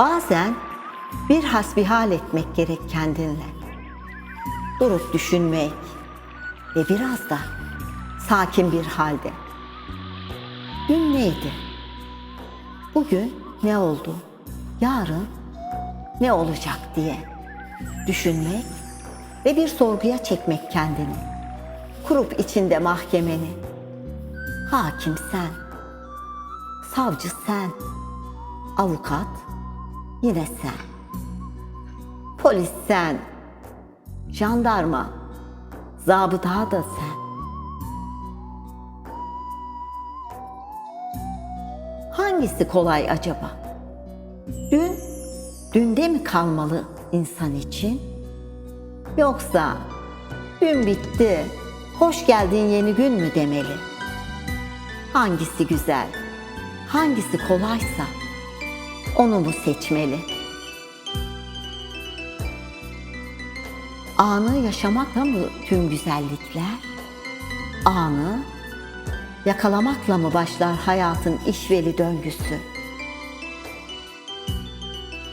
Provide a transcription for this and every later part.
Bazen bir hasbihal etmek gerek kendinle. Durup düşünmek ve biraz da sakin bir halde. Dün neydi? Bugün ne oldu? Yarın ne olacak diye düşünmek ve bir sorguya çekmek kendini. Kurup içinde mahkemeni. Hakim sen, savcı sen, avukat yine sen. Polis sen, jandarma, zabıta da sen. Hangisi kolay acaba? Dün, dünde mi kalmalı insan için? Yoksa dün bitti, hoş geldin yeni gün mü demeli? Hangisi güzel, hangisi kolaysa onu mu seçmeli? Anı yaşamakla mı tüm güzellikler? Anı yakalamakla mı başlar hayatın işveli döngüsü?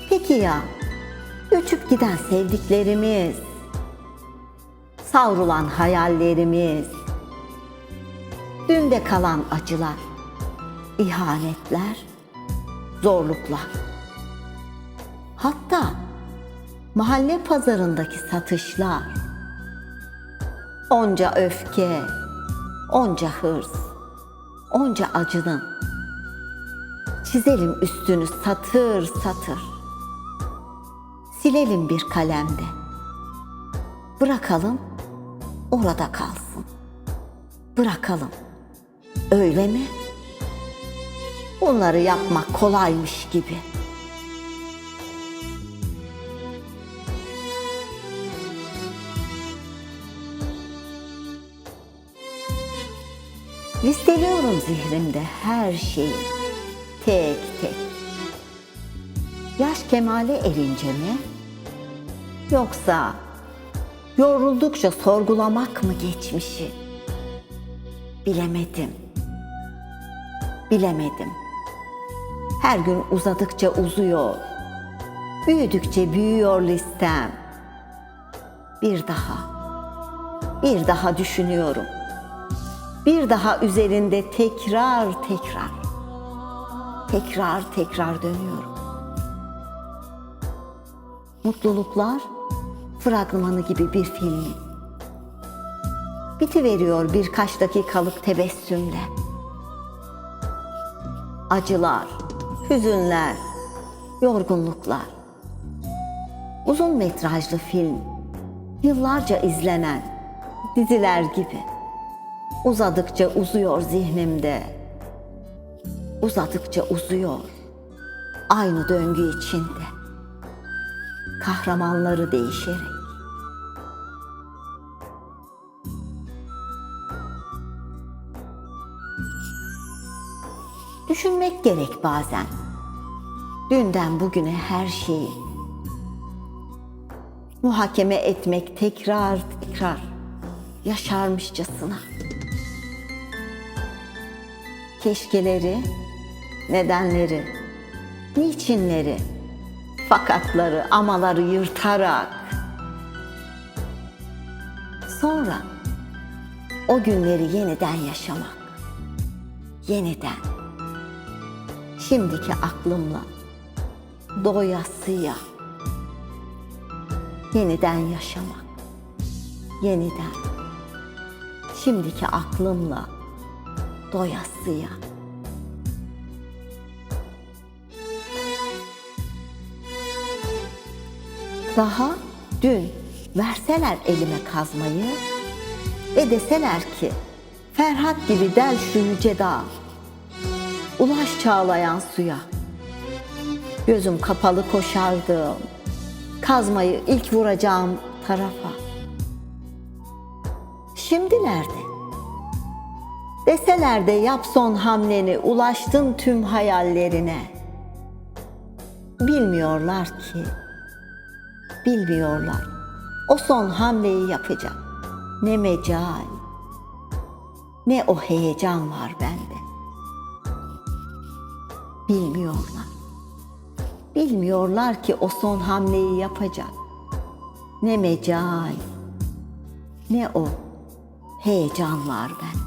Peki ya göçüp giden sevdiklerimiz, savrulan hayallerimiz, dünde kalan acılar, ihanetler, zorluklar. Hatta mahalle pazarındaki satışlar, onca öfke, onca hırs, onca acının çizelim üstünü satır satır. Silelim bir kalemde. Bırakalım orada kalsın. Bırakalım. Öyle mi? Bunları yapmak kolaymış gibi. Listeliyorum zihnimde her şeyi. Tek tek. Yaş kemale erince mi? Yoksa yoruldukça sorgulamak mı geçmişi? Bilemedim. Bilemedim. Her gün uzadıkça uzuyor. Büyüdükçe büyüyor listem. Bir daha. Bir daha düşünüyorum. Bir daha üzerinde tekrar tekrar. Tekrar tekrar dönüyorum. Mutluluklar fragmanı gibi bir filmin. Bitiveriyor birkaç dakikalık tebessümle. Acılar, hüzünler, yorgunluklar. Uzun metrajlı film, yıllarca izlenen diziler gibi. Uzadıkça uzuyor zihnimde. Uzadıkça uzuyor. Aynı döngü içinde. Kahramanları değişerek. Düşünmek gerek bazen. Dünden bugüne her şeyi. Muhakeme etmek tekrar tekrar yaşarmışçasına. Keşkeleri, nedenleri, niçinleri, fakatları, amaları yırtarak sonra o günleri yeniden yaşamak. Yeniden şimdiki aklımla doyasıya yeniden yaşamak. Yeniden şimdiki aklımla doyasıya. Daha dün verseler elime kazmayı ve deseler ki Ferhat gibi del şu yüce dağ, ulaş çağlayan suya. Gözüm kapalı koşardım, kazmayı ilk vuracağım tarafa. Şimdi nerede? Deseler de yap son hamleni, ulaştın tüm hayallerine. Bilmiyorlar ki, bilmiyorlar. O son hamleyi yapacak. Ne mecal, ne o heyecan var bende. Bilmiyorlar. Bilmiyorlar ki o son hamleyi yapacak. Ne mecal, ne o heyecan var bende.